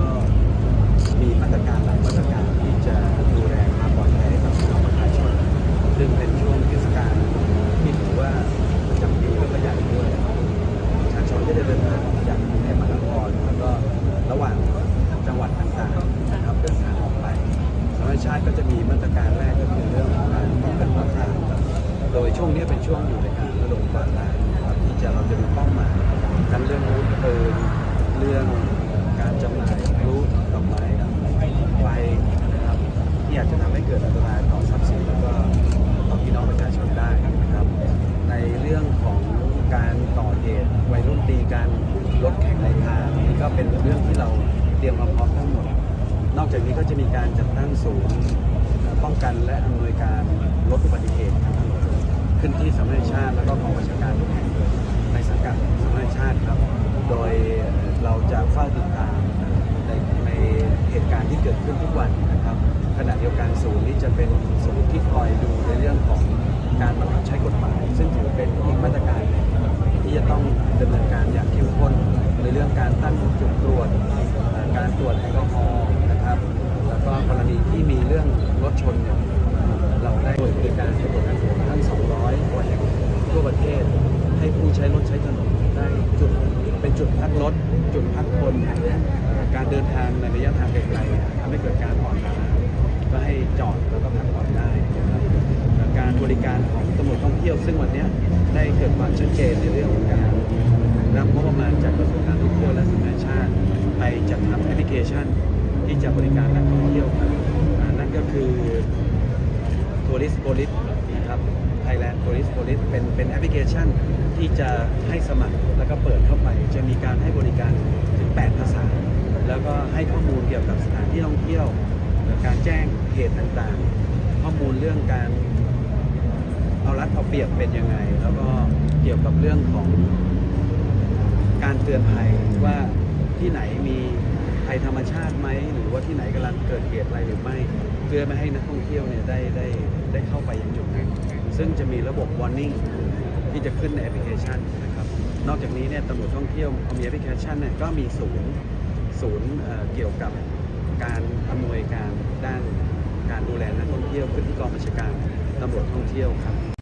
ก็มีมาตรการหลายมาตรการที่จะดูแลความปลอดภัยให้กับพี่น้องประชาชน ซึ่งเป็นช่วงเทศกาลที่ถือว่าประจำปีและประหยัดด้วยประชาชนก็จเดินทางจากกรุงเทพมหานครแล้วก็ระหว่างจังหวัดต่างๆนะครับเดินทางออกไปสำหรับชาติก็จะมีมาตรการแรกก็คือเรื่องของการป้องกันปราบปามโดยช่วงนี้เป็นช่วงอยู่ในการระดมปราบปราที่จะเราจะมีป้าหมายทั้งเรื่องอาวุธปืเรื่อง ก็เป็นเรื่องที่เราเตรียมความพร้อมทั้งหมด นอกจากนี้ก็จะมีการจัดตั้งศูนย์ป้องกันและอำนวยการลดอุบัติเหตุทางถนนขึ้นที่สำนักงานชาติ แล้วก็กองบัญชาการทุกแห่งในสังกัดสำนักงานชาติครับ โดยเราจะเฝ้าติดตามในในเหตุการณ์ที่เกิดขึ้นทุกวันนะครับขณะเดียวกันศูนย์นี้จะเป็นศูนย์ที่คอยดูในเรื่องของการบังคับใช้กฎหมาย ซึ่งถือเป็นอีกมาตรการหนึ่งที่จะต้องดำเนินการอย่างเข้มข้นในเรื่องการตั้งจุดตรวจเอ่อการตรวจแอลกอฮอล์นะครับ แล้วก็กรณีที่มีเรื่องรถชนเนี่ยเราได้บริการตำรวจทางหลวงทั้ง 200กว่าแห่งทั่วประเทศ ให้ผู้ใช้รถใช้ถนนได้จุดเป็นจุดพักรถ จุดพักคน เดินทางในระยะทางไกลๆทำให้เกิดการอ่อนล้าก็ให้จอดแล้วก็พักผ่อนได้นะครับการบริการของตำรวจท่องเที่ยว ซึ่งวันนี้ได้เกิดความชัดเจนในเรื่องของการนำงบประมาณจากกระทรวงการท่องเที่ยวและสำนักงานชาติ ไปจัดทำแอปพลิเคชัน ที่จะบริการนักท่องเที่ยวครับนั่นก็คือ Tourist Police นะครับ Thailand Tourist Police เป็นเป็นแอปพลิเคชันที่จะให้สมัครแล้วก็เปิดเข้าไป จะมีการให้บริการถึง 8 ภาษา แล้ว ก็ให้ข้อมูลเกี่ยวกับสถานที่ท่องเที่ยวการแจ้งเหตุต่างๆ ข้อมูลเรื่องการเอารัดเอาเปรียบเป็นยังไง แล้วก็เกี่ยวกับเรื่องของการเตือนภัยว่าที่ไหนมีภัยธรรมชาติไหมหรือว่าที่ไหนกำลังเกิดเหตุอะไรหรือไม่เพื่อไม่ให้นักท่องเที่ยวเนี่ยได้ได้ได้เข้าไปยังจุดนั้นซึ่งจะมีระบบ warning ที่จะขึ้นในแอปพลิเคชันนะครับนอกจากนี้เนี่ยตำรวจท่องเที่ยวเอามีแอปพลิเคชันเนี่ยก็มีศูนย์ ศูนย์เกี่ยวกับการอำนวยการด้านการดูแลนักท่องเที่ยวขึ้นที่กองบัญชาการตำรวจท่องเที่ยวครับ